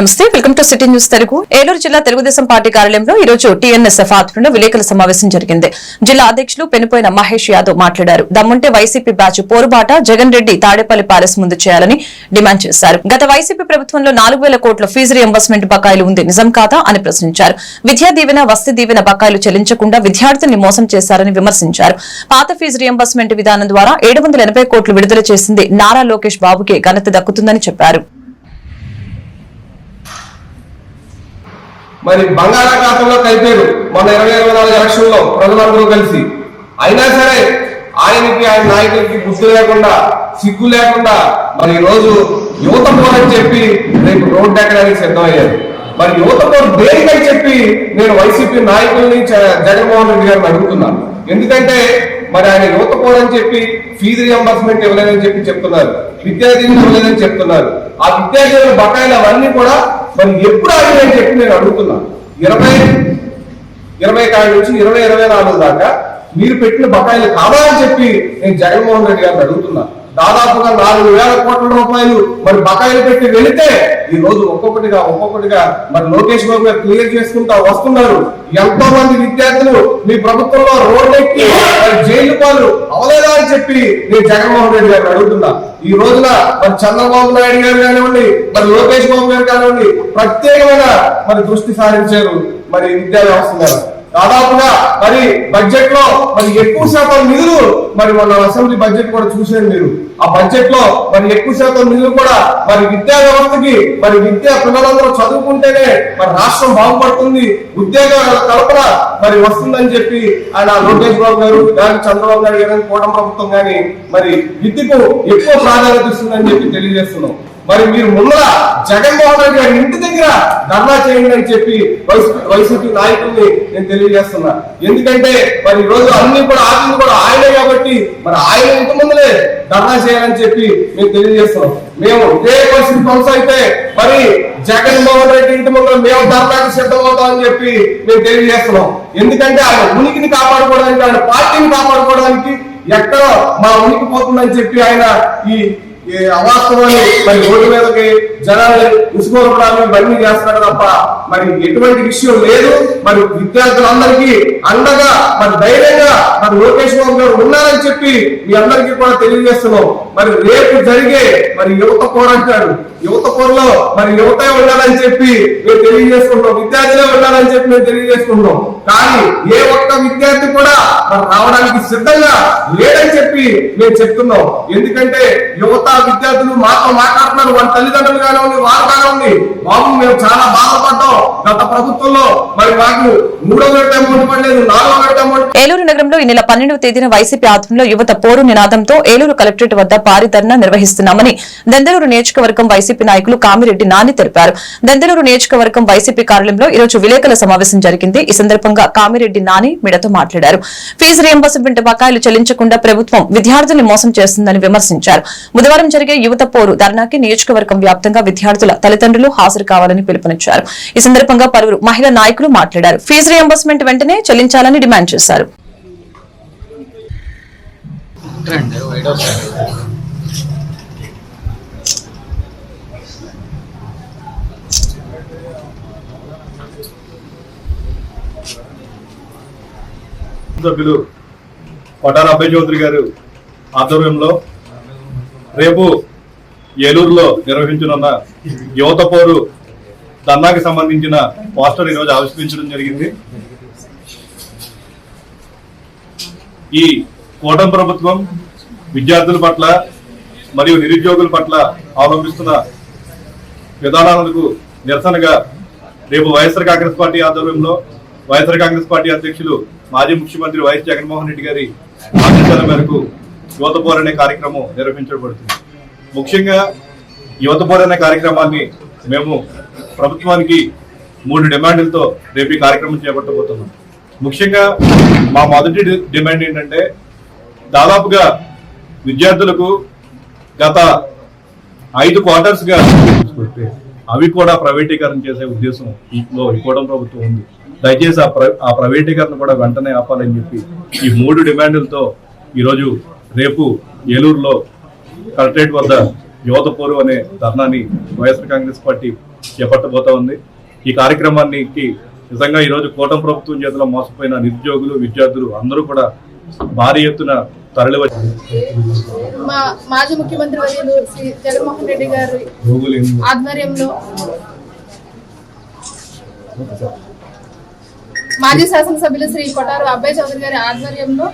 నమస్తే welcome to city news Telugu. Eluru జిల్లా Telugu Desam party కార్యాలయంలో ఈ రోజు టీఎన్ఎస్ఎఫ్ ఆధ్వర్యంలో విలేకరుల సమావేశం జరిగింది. జిల్లా అధ్యక్షులు పెనుపోయిన మహేష్ యాదవ్ మాట్లాడారు. దమ్ముంటే వైసీపీ బ్యాచ్ పోరుబాట జగన్ రెడ్డి తాడేపల్లి ప్యాలెస్ ముందు చేయాలని డిమాండ్ చేశారు. గత వైసీపీ ప్రభుత్వంలో నాలుగు వేల కోట్ల ఫీజు రియంబర్స్మెంట్ బకాయిలు ఉంది. నిజం కాదా అని ప్రశ్నించారు. విద్యా దీవెన వసతి దీవెన బకాయిలు చెల్లించకుండా విద్యార్థుల్ని మోసం చేశారని విమర్శించారు. పాత ఫీజు రియంబర్స్మెంట్ విధానం ద్వారా ఏడు వందల ఎనభై కోట్లు విడుదల చేసింది నారా లోకేష్ బాబుకే ఘనత దక్కుతుందని చెప్పారు. మరి బంగాళాఖాతంలో కలిపారు మన ఇరవై ఇరవై నాలుగు ఎలక్షన్లో ప్రజలందరూ కలిసి. అయినా సరే ఆయనకి ఆయన నాయకులకి బుద్ధి లేకుండా సిగ్గు లేకుండా మరి ఈ రోజు యువత పోరని చెప్పి రేపు రోడ్డు ఎక్కడానికి సిద్ధమయ్యారు. మరి యువత పోరు దేనికని చెప్పి నేను వైసీపీ నాయకుల్ని జగన్మోహన్ రెడ్డి గారిని అడుగుతున్నాను. ఎందుకంటే మరి ఆయన యువత పోరని చెప్పి ఫీజు రియంబర్స్మెంట్ ఇవ్వలేదని చెప్పి చెప్తున్నారు. విద్యార్థిని ఇవ్వలేదని చెప్తున్నారు. ఆ విద్యార్థుల బకాయిలు అవన్నీ కూడా మరి ఎప్పుడు ఆగినాయని చెప్పి నేను అడుగుతున్నా. ఇరవై ఇరవై కాడి నుంచి ఇరవై ఇరవై నాలుగు దాకా మీరు పెట్టిన బకాయిలు కావాలని చెప్పి నేను జగన్మోహన్ రెడ్డి గారిని అడుగుతున్నాను దాదాపుగా నాలుగు వేల కోట్ల రూపాయలు మరి బకాయిలు పెట్టి వెళితే ఈ రోజు ఒక్కొక్కటిగా ఒక్కొక్కటిగా మరి లోకేష్ బాబు గారు క్లియర్ చేసుకుంటా వస్తున్నారు. ఎంతో మంది విద్యార్థులు మీ ప్రభుత్వంలో రోడ్డెక్కి మరి జైలు పాలు అవలేదా అని చెప్పి నేను జగన్మోహన్ రెడ్డి గారు అడుగుతున్నా. ఈ రోజున మరి చంద్రబాబు నాయుడు గారు కానివ్వండి మరి లోకేష్ బాబు గారు కానివ్వండి ప్రత్యేకమైన మరి దృష్టి సారించారు మరి విద్యా వ్యవస్థ దాదాపుగా మరి బడ్జెట్లో మరి ఎక్కువ శాతం నిధులు మరి మన అసెంబ్లీ బడ్జెట్ కూడా చూసారు మీరు. ఆ బడ్జెట్లో మరి ఎక్కువ శాతం నిధులు కూడా మరి విద్యా వ్యవస్థకి మరి విద్యా పిల్లలందరూ చదువుకుంటేనే మరి రాష్ట్రం బాగుపడుతుంది ఉద్యోగాల కల్పన మరి వస్తుందని చెప్పి ఆయన లోకేష్ బాబు గారు కానీ చంద్రబాబు నాయుడు గారు కూటమి ప్రభుత్వం కానీ మరి విద్యకు ఎక్కువ ప్రాధాన్యత ఇస్తుందని చెప్పి తెలియజేస్తున్నాం. మరి మీరు ముందర జగన్మోహన్ రెడ్డి గారి ఇంటి దగ్గర ధర్నా చేయండి అని చెప్పి వైసీపీ వైసీపీ నాయకుల్ని నేను తెలియజేస్తున్నా. ఎందుకంటే మరి ఈ రోజు అన్ని కూడా ఆపింది కూడా ఆయనే కాబట్టి మరి ఆయన ఇంటి ముందులే ధర్నా చేయాలని చెప్పి మేము తెలియజేస్తున్నాం. మేము ఇదే పరిస్థితి కొనసాగితే మరి జగన్మోహన్ రెడ్డి ఇంటి ముందు మేము ధర్నాకి సిద్ధమవుతామని చెప్పి మేము తెలియజేస్తున్నాం. ఎందుకంటే ఆయన ఉనికిని కాపాడుకోవడానికి ఆయన పార్టీని కాపాడుకోవడానికి ఎక్కడ మా ఉనికి పోతుందని చెప్పి ఆయన ఈ ఈ అవాస్తవాన్ని మరి రోడ్డు మీదకి జనాలు ఉసుకోవడాలు ఇవన్నీ చేస్తున్నారు తప్ప మరి ఎటువంటి విషయం లేదు. మరి విద్యార్థులందరికీ అండగా మరి ధైర్యంగా మరి లోకేష్ బాబు గారు ఉన్నారని చెప్పి మీ అందరికీ కూడా తెలియజేస్తున్నాం. మరి రేపు జరిగే మరి యువత పోరంటాడు యువత పోరులో మరి యువత ఉండాలని చెప్పి మేము తెలియజేసుకుంటాం విద్యార్థులే ఉండాలని చెప్పి మేము తెలియజేసుకుంటాం కానీ ఏ ఒక్క విద్యార్థి కూడా మరి రావడానికి సిద్ధంగా లేదని చెప్పి మేము చెప్తున్నాం. ఎందుకంటే యువత విద్యార్థులు మాతో మాట్లాడుతున్నారు. వాళ్ళ తల్లిదండ్రులు కానివ్వండి వారు కానివ్వండి బాబు మేము చాలా బాధపడ్డాం గత ప్రభుత్వంలో. మరి మాకు మూడో విడత అమౌంట్ పడలేదు నాలుగో విడత అమౌంట్ ఏలూరు నగరంలో ఈ నెల పన్నెండవ తేదీన వైసీపీ ఆధ్వర్యంలో యువత పోరు నినాదంతో ఏలూరు కలెక్టరేట్ వద్ద భారీ నిర్వహిస్తున్నామని దెందలూరు నియోజకవర్గం వైసీపీ నాయకులు కామిరెడ్డి నాని తెలిపారు. దెందలూరు నియోజకవర్గం వైసీపీ కార్యాలయంలో ఈరోజు విలేకరుల సమావేశం జరిగింది. ఈ సందర్భంగా కామిరెడ్డి నాని మీడతో మాట్లాడారు. ఫీజు రియంబర్స్మెంట్ బకాయిలు చెల్లించకుండా ప్రభుత్వం విద్యార్థుల్ని మోసం చేస్తుందని విమర్శించారు. బుధవారం జరిగే యువత పోరు ధర్నాకి నియోజకవర్గం వ్యాప్తంగా విద్యార్థుల తల్లిదండ్రులు హాజరు కావాలని పిలుపునిచ్చారు. ఈ సందర్భంగా పలువురు మహిళా నాయకులు మాట్లాడారు. ఫీజు రియంబర్స్మెంట్ వెంటనే చెల్లించాలని డిమాండ్ చేశారు. సభ్యులు పటాల అభయ్ చౌదరి గారు ఆధ్వర్యంలో రేపు ఏలూరులో నిర్వహించనున్న యువత పోరు ధర్నాకి సంబంధించిన పోస్టర్ ఈరోజు ఆవిష్కరించడం జరిగింది. ఈ కూటమి ప్రభుత్వం విద్యార్థుల పట్ల మరియు నిరుద్యోగుల పట్ల అవలంబిస్తున్న విధానాలకు నిరసనగా రేపు వైఎస్ఆర్ కాంగ్రెస్ పార్టీ ఆధ్వర్యంలో వైఎస్ఆర్ కాంగ్రెస్ పార్టీ అధ్యక్షులు మాజీ ముఖ్యమంత్రి వైఎస్ జగన్మోహన్ రెడ్డి గారి ఆదేశాల మేరకు యువత పోరనే అనే కార్యక్రమం నిర్వహించబడుతుంది. ముఖ్యంగా యువత పోర్ కార్యక్రమాన్ని మేము ప్రభుత్వానికి మూడు డిమాండ్లతో రేపు ఈ కార్యక్రమం చేపట్టబోతున్నాం. ముఖ్యంగా మా మొదటి డిమాండ్ ఏంటంటే దాదాపుగా విద్యార్థులకు గత ఐదు క్వార్టర్స్గా అవి కూడా ప్రైవేటీకరణ చేసే ఉద్దేశం ఇంట్లో ఈ ప్రభుత్వం ఉంది. దయచేసి ఆ ప్ర- ఆ ప్రైవేటీకరణ కూడా వెంటనే ఆపాలని చెప్పి ఈ మూడు డిమాండ్లతో ఈరోజు రేపు ఏలూరులో కలెక్టరేట్ వద్ద యువత పోరు అనే ధర్నాని వైఎస్ఆర్ కాంగ్రెస్ పార్టీ చేపట్టబోతా ఉంది. ఈ కార్యక్రమానికి నిజంగా ఈరోజు కూటమి ప్రభుత్వం చేతిలో మోసపోయిన నిరుద్యోగులు విద్యార్థులు అందరూ కూడా భారీ ఎత్తున మా మాజీ ముఖ్యమంత్రి వర్యులు శ్రీ జగన్మోహన్ రెడ్డి గారి ఆధ్వర్యంలో మాజీ శాసనసభ్యులు శ్రీ కొటారు అబ్బాయి చౌదరి గారి ఆధ్వర్యంలో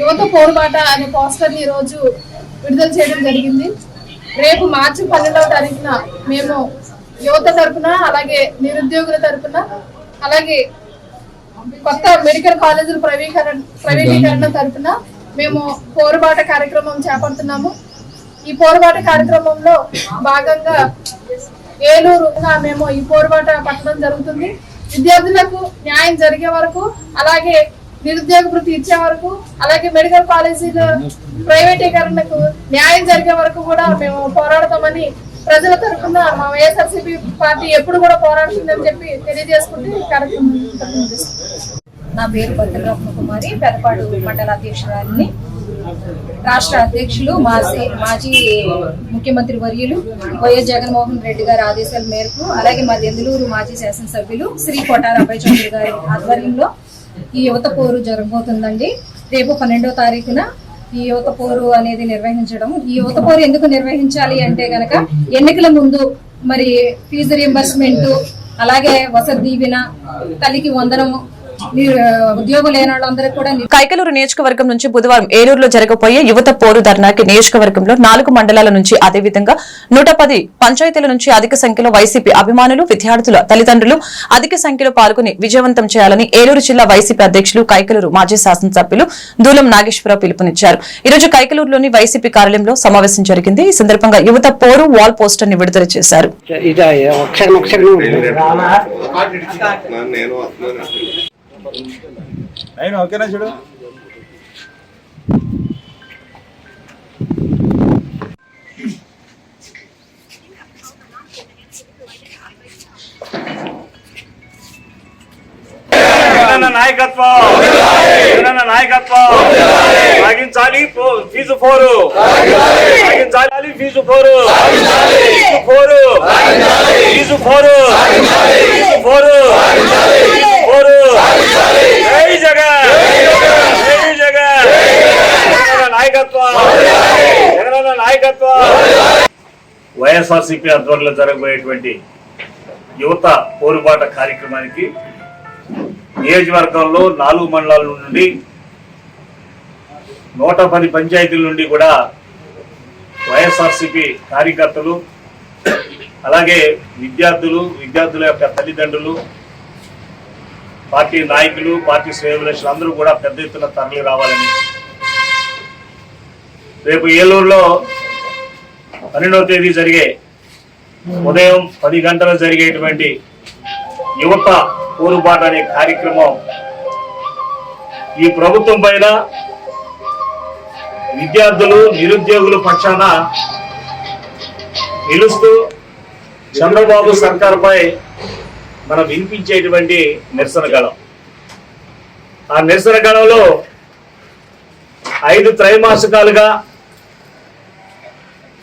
యువత పోరుబాట అనే పోస్టర్ని ఈరోజు విడుదల చేయడం జరిగింది. రేపు మార్చి పన్నెండవ తారీఖున మేము యువత తరఫున అలాగే నిరుద్యోగుల తరపున అలాగే కొత్త మెడికల్ కాలేజీల ప్రవీకరణ ప్రైవేటీకరణ తరపున మేము పోరుబాట కార్యక్రమం చేపడుతున్నాము. ఈ పోరుబాట కార్యక్రమంలో భాగంగా ఏలూరుగా మేము ఈ పోరుబాట పట్టడం జరుగుతుంది. విద్యార్థులకు న్యాయం జరిగే వరకు అలాగే నిరుద్యోగ వృత్తి ఇచ్చే వరకు అలాగే మెడికల్ కాలేజీలు ప్రైవేటీకరణకు న్యాయం జరిగే వరకు కూడా మేము పోరాడతామని ప్రజల తరఫున మా వైఎస్ఆర్సీపీ పార్టీ ఎప్పుడు కూడా పోరాడుతుందని చెప్పి తెలియజేసుకుంటే కార్యక్రమం నా పేరు భద్ర కుమారి పెదపాడు మండల అధ్యక్షురాలిని. రాష్ట్ర అధ్యక్షులు మాజీ మాజీ ముఖ్యమంత్రి వర్యులు వైఎస్ జగన్మోహన్ రెడ్డి గారి ఆదేశాల మేరకు అలాగే మా దెందులూరు మాజీ శాసనసభ్యులు శ్రీ కొటార చౌదరి గారి ఆధ్వర్యంలో ఈ యువత పోరు జరగబోతుందండి. రేపు పన్నెండో తారీఖున ఈ యువత పోరు అనేది నిర్వహించడం. ఈ యువత పోరు ఎందుకు నిర్వహించాలి అంటే గనక ఎన్నికల ముందు మరి ఫీజు రియంబర్స్మెంట్ అలాగే వసతి దీవెన తల్లికి వందనము కైకలూరు నియోజకవర్గం నుంచి బుధవారం ఏలూరులో జరగబోయే యువత పోరు ధర్నాకి నియోజకవర్గంలో నాలుగు మండలాల నుంచి అదేవిధంగా నూట పది పంచాయతీల నుంచి అధిక సంఖ్యలో వైసీపీ అభిమానులు విద్యార్థుల తల్లిదండ్రులు అధిక సంఖ్యలో పాల్గొని విజయవంతం చేయాలని ఏలూరు జిల్లా వైసీపీ అధ్యక్షులు కైకలూరు మాజీ శాసనసభ్యులు దూలం నాగేశ్వరరావు పిలుపునిచ్చారు. ఈ రోజు కైకలూరులోని వైసీపీ కార్యాలయంలో సమావేశం జరిగింది. ఈ సందర్భంగా యువత పోరు వాల్ పోస్టర్ని విడుదల చేశారు. నేను ఓకేనా చూడు? నాయకత్వం. నాయకత్వం. సాగించాలి ఫీజు ఫోరు. సాగించాలి ఫీజు ఫోరు. ఫీజు ఫోరు. ఫీజు ఫోరు. ఫీజు ఫోరు ఫీజు ఫోరు. జై జగన్! జై జగన్! జగనన్న నాయకత్వం! జగనన్న నాయకత్వం! వైఎస్ఆర్సీపీ ఆధ్వర్యంలో జరగబోయేటువంటి యువత పోరుబాట కార్యక్రమానికి నియోజకవర్గంలో నాలుగు మండలాల నుండి నూట పది పంచాయతీల నుండి కూడా వైఎస్ఆర్సిపి కార్యకర్తలు అలాగే విద్యార్థులు విద్యార్థుల యొక్క తల్లిదండ్రులు పార్టీ నాయకులు పార్టీ శ్రేయభిలాషులు అందరూ కూడా పెద్ద ఎత్తున తరలి రావాలని. రేపు ఏలూరులో పన్నెండవ తేదీ జరిగే ఉదయం పది గంటలు జరిగేటువంటి యువత పోరుబాట అనే కార్యక్రమం ఈ ప్రభుత్వం పైన విద్యార్థులు నిరుద్యోగుల పక్షాన నిలుస్తూ చంద్రబాబు సర్కార్పై మనం వినిపించేటువంటి నిరసన గళం. ఆ నిరసన గళంలో ఐదు త్రైమాసికాలుగా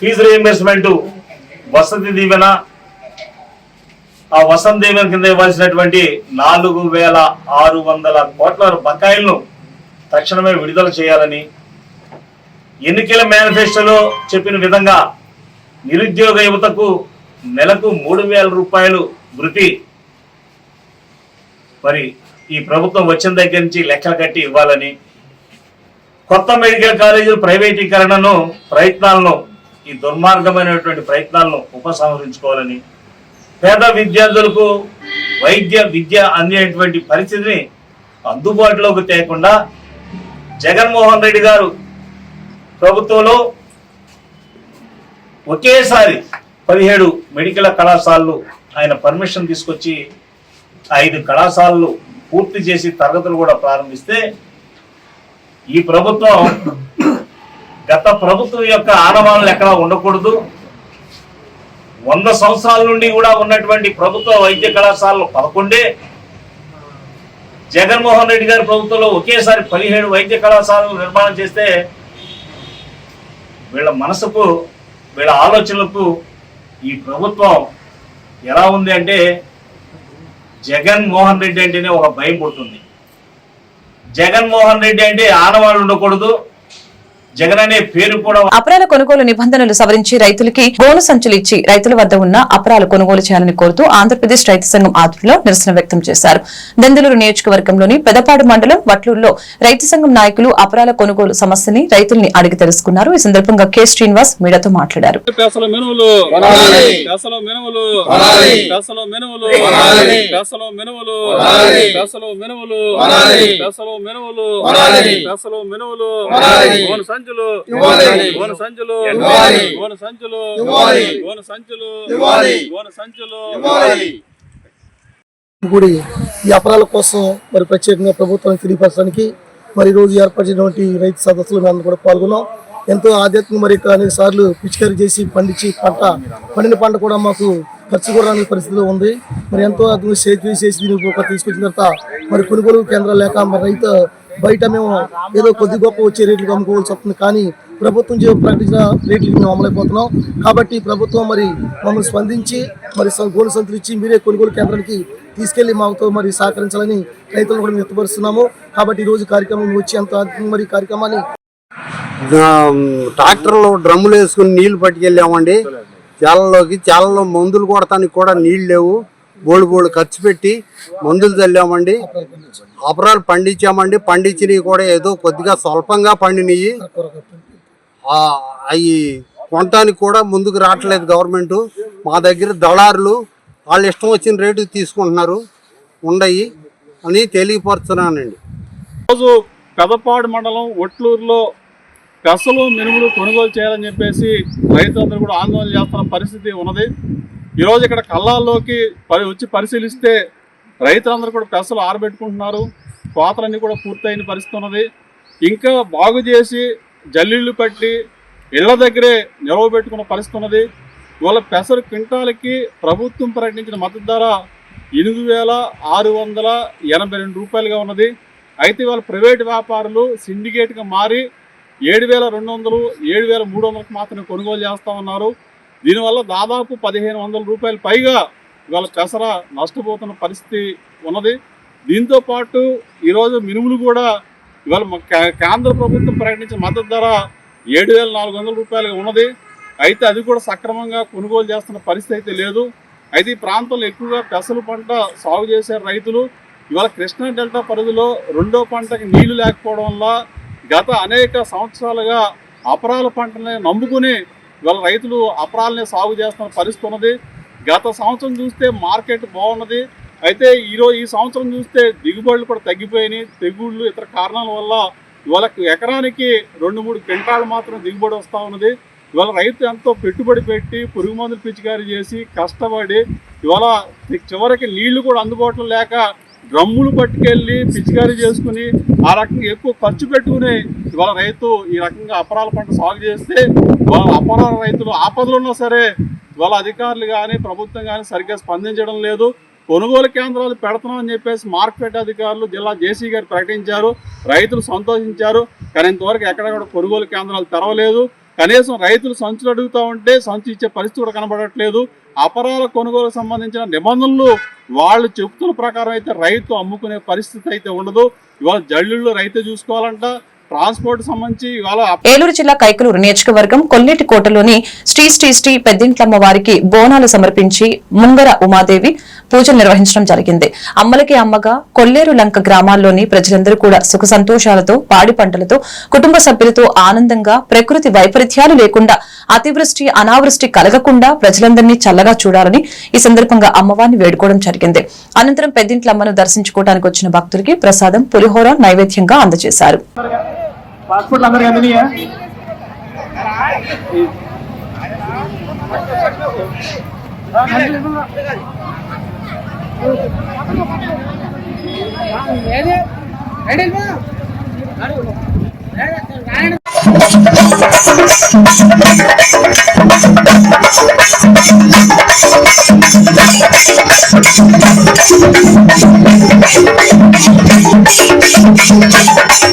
ఫీజు రియంబర్స్మెంట్ వసతి దీవెన ఆ వసంత దీవెన కింద ఇవ్వాల్సినటువంటి నాలుగు వేల ఆరు వందల కోట్ల బకాయిలను తక్షణమే విడుదల చేయాలని ఎన్నికల మేనిఫెస్టోలో చెప్పిన విధంగా నిరుద్యోగ యువతకు నెలకు మూడు వేల రూపాయలు వృత్తి మరి ఈ ప్రభుత్వం వచ్చిన దగ్గర నుంచి లెక్కలు కట్టి ఇవ్వాలని కొత్త మెడికల్ కాలేజీల ప్రైవేటీకరణను ప్రయత్నాలను ఈ దుర్మార్గమైనటువంటి ప్రయత్నాలను ఉపసంహరించుకోవాలని పేద విద్యార్థులకు వైద్య విద్య అందేటువంటి పరిస్థితిని అందుబాటులోకి తేకుండా జగన్మోహన్ రెడ్డి గారు ప్రభుత్వంలో ఒకేసారి పదిహేడు మెడికల్ కళాశాలలు ఆయన పర్మిషన్ తీసుకొచ్చి ఐదు కళాశాలలు పూర్తి చేసి తరగతులు కూడా ప్రారంభిస్తే ఈ ప్రభుత్వం గత ప్రభుత్వం యొక్క ఆనవాళ్ళు ఎక్కడా ఉండకూడదు. వంద సంవత్సరాల నుండి కూడా ఉన్నటువంటి ప్రభుత్వ వైద్య కళాశాలలు పదకొండే. జగన్మోహన్ రెడ్డి గారి ప్రభుత్వంలో ఒకేసారి పదిహేడు వైద్య కళాశాలలు నిర్మాణం చేస్తే వీళ్ళ మనసుకు వీళ్ళ ఆలోచనలకు ఈ ప్రభుత్వం ఎలా ఉంది అంటే జగన్ మోహన్ రెడ్డి అంటేనే ఒక భయం పుడుతుంది. జగన్మోహన్ రెడ్డి అంటే ఆడవాళ్ళు ఉండకూడదు జగన్ అనే పేరు కూడా అపరాల కొనుగోలు నిబంధనలు సవరించి రైతులకి బోను సంచులు ఇచ్చి రైతుల వద్ద ఉన్న అపరాలు కొనుగోలు చేయాలని కోరుతూ ఆంధ్రప్రదేశ్ రైతు సంఘం ఆధ్వర్యంలో నిరసన వ్యక్తం చేశారు. దెందులూరు నియోజకవర్గంలోని పెదపాడు మండలం వట్లూరులో రైతు సంఘం నాయకులు అపరాల కొనుగోలు సమస్యని రైతుల్ని అడిగి తెలుసుకున్నారు. ఈ సందర్భంగా కె. శ్రీనివాస్ మీడియాతో మాట్లాడారు. మినుములు సంచులు. గోను సంచులు. గోను సంచులు. గోను సంచులు. గోను సంచులు. గుడి ఈ అపరాల కోసం మరి ప్రత్యేకంగా ప్రభుత్వానికి తెలియపరచడానికి మరి రోజు ఏర్పరిచినటువంటి రైతు సదస్సులు మేము కూడా పాల్గొన్నాం. ఎంతో ఆధ్యాత్మిక మరి అనేక సార్లు పిచికారీ చేసి పండించి పంట పండిన పంట కూడా మాకు ఖర్చు కూడా రాని పరిస్థితిలో ఉంది. మరి ఎంతో అద్భుతంగా సేద్యం చేసి దీనికి ఒక తీసుకొచ్చిన తర్వాత మరి కొనుగోలు కేంద్రాలు లేక మరి రైతు బయట మేము ఏదో కొద్ది గొప్ప వచ్చే రేట్లు అమ్ముకోవాల్సి వస్తుంది. కానీ ప్రభుత్వం చే- ప్రకటించిన రేట్లకి మేము అమలైపోతున్నాం. కాబట్టి ప్రభుత్వం మరి మమ్మల్ని స్పందించి మరి స- గోను సంతులు ఇచ్చి మీరే కొనుగోలు కేంద్రానికి తీసుకెళ్ళి మాతో మరి సహకరించాలని రైతులను కూడా మేము వ్యక్తపరుస్తున్నాము. కాబట్టి ఈరోజు రోజు కార్యక్రమం వచ్చి అంత మరి కార్యక్రమాన్ని ట్రాక్టర్లో డ్రమ్ములు వేసుకుని నీళ్ళు పట్టుకెళ్ళామండి. చాలలోకి చాలలో మందులు కొడటానికి కూడా నీళ్ళు లేవు. బోడు బోడు ఖర్చు పెట్టి మందులు చల్లామండి. అపరాలు పండించామండి. పండించినవి కూడా ఏదో కొద్దిగా స్వల్పంగా పండినవి. అవి కొనటానికి కూడా ముందుకు రావట్లేదు గవర్నమెంట్. మా దగ్గర దళారులు వాళ్ళు ఇష్టం వచ్చిన రేటు తీసుకుంటున్నారు. ఉండయి అని తెలియపరుచున్నానండి రోజు పెదపాడు మండలం ఒట్లూరులో పెసలు మినుములు కొనుగోలు చేయాలని చెప్పేసి రైతులందరూ కూడా ఆందోళన చేస్తున్న పరిస్థితి ఉన్నది. ఈరోజు ఇక్కడ కళ్ళాల్లోకి పరి వచ్చి పరిశీలిస్తే రైతులందరూ కూడా పెసలు ఆరబెట్టుకుంటున్నారు. కోతలన్నీ కూడా పూర్తయిన పరిస్థితి ఉన్నది. ఇంకా బాగు చేసి జల్లీళ్ళు పట్టి ఇళ్ళ దగ్గరే నిలవ పెట్టుకున్న పరిస్థితి ఉన్నది. ఇవాళ పెసరు క్వింటాలకి ప్రభుత్వం ప్రకటించిన మద్దతు ధర ఎనిమిది వేల ఆరు వందల ఎనభై రెండు రూపాయలుగా ఉన్నది. అయితే ఇవాళ ప్రైవేట్ వ్యాపారులు సిండికేట్గా మారి ఏడు వేల రెండు వందలు ఏడు వేల మూడు వందలకు మాత్రమే కొనుగోలు చేస్తూ ఉన్నారు. దీనివల్ల దాదాపు పదిహేను వందల రూపాయలు పైగా ఇవాళ పెసర నష్టపోతున్న పరిస్థితి ఉన్నది. దీంతో పాటు ఈరోజు మినుములు కూడా ఇవాళ కేంద్ర ప్రభుత్వం ప్రకటించిన మద్దతు ధర ఏడు వేల నాలుగు వందల రూపాయలుగా ఉన్నది. అయితే అది కూడా సక్రమంగా కొనుగోలు చేస్తున్న పరిస్థితి అయితే లేదు. అయితే ఈ ప్రాంతంలో ఎక్కువగా పెసలు పంట సాగు చేసే రైతులు ఇవాళ కృష్ణా డెల్టా పరిధిలో రెండో పంటకి నీళ్ళు లేకపోవడం వల్ల గత అనేక సంవత్సరాలుగా అపరాల పంటని నమ్ముకుని ఇవాళ రైతులు అపరాలనే సాగు చేస్తున్న పరిస్థితి ఉన్నది. గత సంవత్సరం చూస్తే మార్కెట్ బాగున్నది. అయితే ఈరోజు ఈ సంవత్సరం చూస్తే దిగుబడులు కూడా తగ్గిపోయినాయి. తెగుళ్ళు ఇతర కారణాల వల్ల ఇవాళ ఎకరానికి రెండు మూడు క్వింటాలు మాత్రం దిగుబడి వస్తూ ఉన్నది. ఇవాళ రైతు ఎంతో పెట్టుబడి పెట్టి పురుగు మందులు పిచికారీ చేసి కష్టపడి ఇవాళ చివరికి నీళ్ళు కూడా అందుబాటులో లేక డ్రమ్ములు పట్టుకెళ్ళి పిచికారీ చేసుకుని ఆ రకంగా ఎక్కువ ఖర్చు పెట్టుకుని ఇవాళ రైతు ఈ రకంగా అపరాల పంట సాగు చేస్తే వాళ్ళ అపరాల రైతులు ఆపదలు ఉన్నా సరే వాళ్ళ అధికారులు కానీ ప్రభుత్వం కానీ సరిగ్గా స్పందించడం లేదు. కొనుగోలు కేంద్రాలు పెడతామని చెప్పేసి మార్కెట్ అధికారులు జిల్లా జేసీ గారు ప్రకటించారు. రైతులు సంతోషించారు. కానీ ఇంతవరకు ఎక్కడ కూడా కొనుగోలు కేంద్రాలు తెరవలేదు. కనీసం రైతులు సంచులు అడుగుతా ఉంటే సంచి ఇచ్చే పరిస్థితి కూడా కనబడట్లేదు. అపరాల కొనుగోలుకు సంబంధించిన నిబంధనలు వాళ్ళు చెప్తున్న ప్రకారం అయితే రైతు అమ్ముకునే పరిస్థితి అయితే ఉండదు. ఇవాళ జల్లుళ్ళు రైతు చూసుకోవాలంట ట్రాన్స్పోర్ట్ సంబంధించి ఇవాళ ఏలూరు జిల్లా కైకలూరు నియోజకవర్గం కొల్లేటి కోటలోని శ్రీ శ్రీ శ్రీ పెద్దింట్లమ్మ వారికి బోనాలు సమర్పించి ముంగర ఉమాదేవి పూజలు నిర్వహించడం జరిగింది. అమ్మలకి అమ్మగా కొల్లేరు లంక గ్రామాల్లోని ప్రజలందరూ కూడా సుఖ సంతోషాలతో పాడి పంటలతో కుటుంబ సభ్యులతో ఆనందంగా ప్రకృతి వైపరీత్యాలు లేకుండా అతివృష్టి అనావృష్టి కలగకుండా ప్రజలందరినీ చల్లగా చూడాలని ఈ సందర్భంగా అమ్మవారిని వేడుకోవడం జరిగింది. అనంతరం పెద్దింట్లమ్మను దర్శించుకోవడానికి వచ్చిన భక్తులకి ప్రసాదం పులిహోర నైవేద్యంగా అందజేశారు. పాస్పోర్ట్లు అందరికి అందినాయా Thank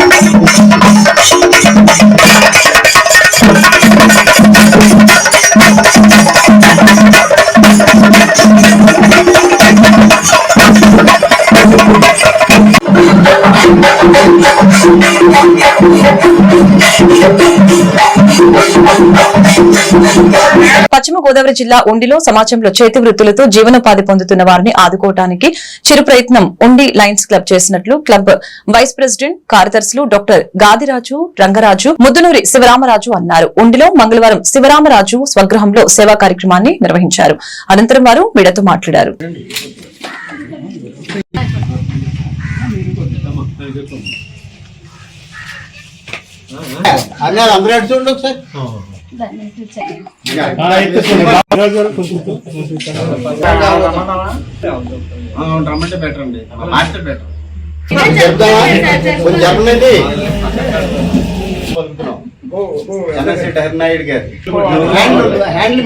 పశ్చిమ గోదావరి జిల్లా ఉండిలో సమాజంలో చేతి వృత్తులతో జీవనోపాధి పొందుతున్న వారిని ఆదుకోవడానికి చిరు ప్రయత్నం ఉండి లయన్స్ క్లబ్ చేసినట్లు క్లబ్ వైస్ ప్రెసిడెంట్ కార్యదర్శులు డాక్టర్ గాదిరాజు రంగరాజు ముద్దునూరి శివరామరాజు అన్నారు. ఉండిలో మంగళవారం శివరామరాజు స్వగృహంలో సేవా కార్యక్రమాన్ని నిర్వహించారు. అనంతరం వారు మీడతో మాట్లాడారు. అన్నారు అందరూ చూడండి ఒకసారి? రమ్మంటే బెటర్ అండి. మాస్టర్ బెటర్ చెప్తావా? కొంచెం చెప్పండి. చంద్రశేఖర్ గారు. హ్యాండిల్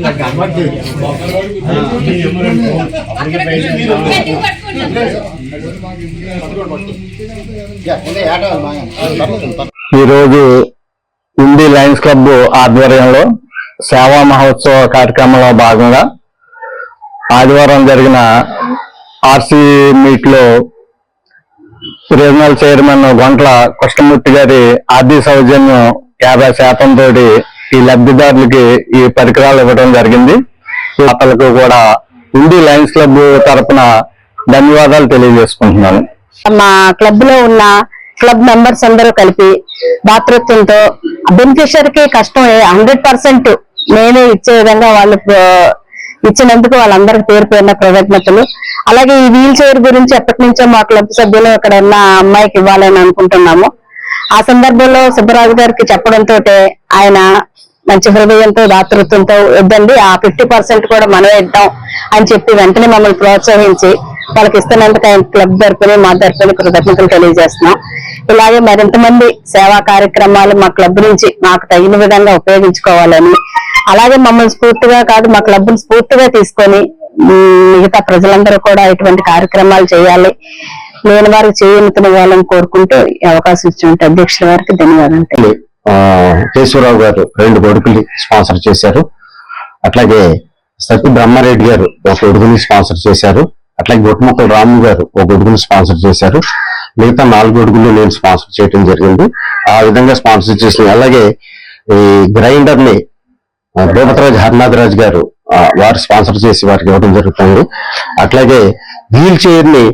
నాకు అలవాటు పర్లేదు. ఈరోజు ఇండి లయన్స్ క్లబ్ ఆధ్వర్యంలో సేవా మహోత్సవ కార్యక్రమంలో భాగంగా ఆదివారం జరిగిన ఆర్సీ మీట్లో రీజనల్ చైర్మన్ గొంట్ల కృష్ణమూర్తి గారి ఆర్థిక సౌజన్యం యాభై శాతం తోటి ఈ లబ్ధిదారులకి ఈ పరికరాలు ఇవ్వడం జరిగింది. అతలకు కూడా ఇండి లయన్స్ క్లబ్ తరఫున ధన్యవాదాలు తెలియజేసుకుంటున్నాను. మా క్లబ్లో ఉన్న క్లబ్ మెంబర్స్ అందరూ కలిపి దాతృత్వంతో బెనిఫిషియర్కి కష్టం హండ్రెడ్ పర్సెంట్ నేనే ఇచ్చే విధంగా వాళ్ళు ఇచ్చినందుకు వాళ్ళందరికి పేరు పేరున కృతజ్ఞతలు. అలాగే ఈ వీల్ చైర్ గురించి ఎప్పటి నుంచో మా క్లబ్ సభ్యులు ఇక్కడ ఉన్న అమ్మాయికి ఇవ్వాలని అనుకుంటున్నాము. ఆ సందర్భంలో సుబ్బరాజు గారికి చెప్పడంతో ఆయన మంచి హృదయంతో దాతృత్వంతో ఇద్దండి ఆ ఫిఫ్టీ పర్సెంట్ కూడా మనమే ఇద్దాం అని చెప్పి వెంటనే మమ్మల్ని ప్రోత్సహించి వాళ్ళకి ఇస్తున్నందుకు ఆయన క్లబ్ తరపున మా తరపున కృతజ్ఞతలు తెలియజేస్తున్నాం. ఇలాగే మరింత మంది సేవా కార్యక్రమాలు మా క్లబ్ నుంచి మాకు తగిన విధంగా ఉపయోగించుకోవాలని అలాగే మమ్మల్ని స్ఫూర్తిగా కాదు మా క్లబ్ని స్ఫూర్తిగా తీసుకొని మిగతా ప్రజలందరూ కూడా ఇటువంటి కార్యక్రమాలు చేయాలి. నేను వారికి చేయనితనివ్వాలని కోరుకుంటూ అవకాశం ఇచ్చినట్టు అధ్యక్షుల వారికి ధన్యవాదాలు కేశవరావు గారు రెండు కొడుకులు స్పాన్సర్ చేశారు. అట్లాగే సత్య బ్రహ్మారెడ్డి గారు ఒక కొడుకుని స్పాన్సర్ చేశారు. అట్లాగే గుట్టుముక్కల రాము గారు ఒక కొడుకుని స్పాన్సర్ చేశారు. మిగతా నాలుగు కొడుకులు నేను స్పాన్సర్ చేయడం జరిగింది. ఆ విధంగా స్పాన్సర్ చేసిన అలాగే ఈ గ్రైండర్ని భూపతరాజు హరినాథ్ రాజు గారు వారు స్పాన్సర్ చేసి వారికి ఇవ్వడం జరుగుతుంది. అట్లాగే వీల్ చైర్ని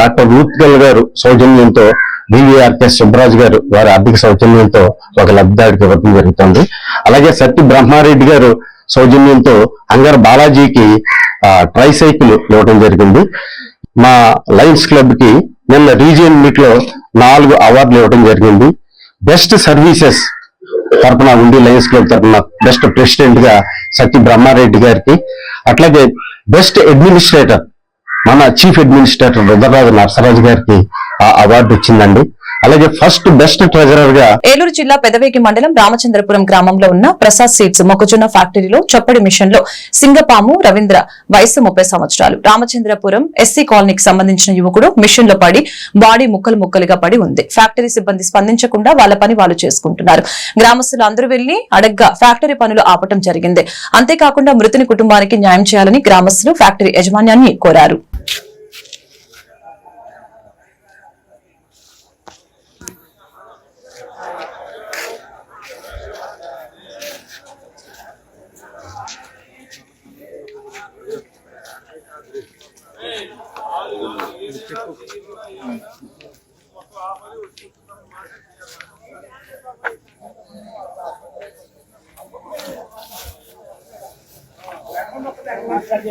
డాక్టర్ రూత్గల్ గారు సౌజన్యంతో బీవీఆర్కెస్ సుబ్బరాజు గారు వారి ఆర్థిక సౌజన్యంతో ఒక లబ్ధిదారికి ఇవ్వడం జరుగుతుంది. అలాగే సత్య బ్రహ్మారెడ్డి గారు సౌజన్యంతో అంగర్ బాలాజీకి ట్రై సైకిల్ ఇవ్వడం జరిగింది. మా లయన్స్ క్లబ్కి నిన్న రీజియన్ మీట్లో నాలుగు అవార్డులు ఇవ్వడం జరిగింది. బెస్ట్ సర్వీసెస్ తరఫున ఉండి లయన్స్ క్లబ్ తరపున బెస్ట్ ప్రెసిడెంట్గా సత్య బ్రహ్మారెడ్డి గారికి అట్లాగే బెస్ట్ అడ్మినిస్ట్రేటర్ మన చీఫ్ అడ్మినిస్ట్రేటర్ రుద్రరాజు నరసరాజు గారికి ఆ అవార్డు వచ్చిందండి. అలాగే ఫస్ట్ బెస్ట్ ట్రెజరర్గా ఏలూరు జిల్లా పెదవేగి మండలం రామచంద్రపురం గ్రామంలో ఉన్న ప్రసాద్ సీడ్స్ మొక్కజొన్న ఫ్యాక్టరీలో చొప్పడి మిషన్లో సింగపాము రవీంద్ర వయసు ముప్పై సంవత్సరాలు. రామచంద్రపురం ఎస్సీ కాలనీకి సంబంధించిన యువకుడు మిషన్లో పడి బాడీ ముక్కలు ముక్కలుగా పడి ఉంది. ఫ్యాక్టరీ సిబ్బంది స్పందించకుండా వాళ్ళ పని వాళ్ళు చేసుకుంటున్నారు. గ్రామస్తులు అందరూ వెళ్ళి అడగ్గా ఫ్యాక్టరీ పనులు ఆపటం జరిగింది. అంతేకాకుండా మృతుని కుటుంబానికి న్యాయం చేయాలని గ్రామస్తులు ఫ్యాక్టరీ యాజమాన్యాన్ని కోరారు.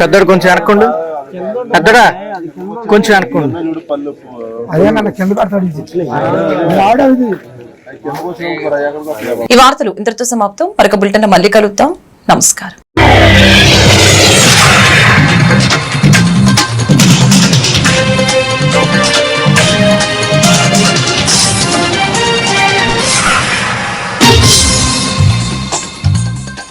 పెద్దడు కొంచెం వెనక్కుండు. పెద్దడా? కొంచెం వెనక్కుండు. ఈ వార్తలు ఇంతటితో సమాప్తం. మరొక బులెటిన్ మళ్ళీ కలుద్దాం. నమస్కారం.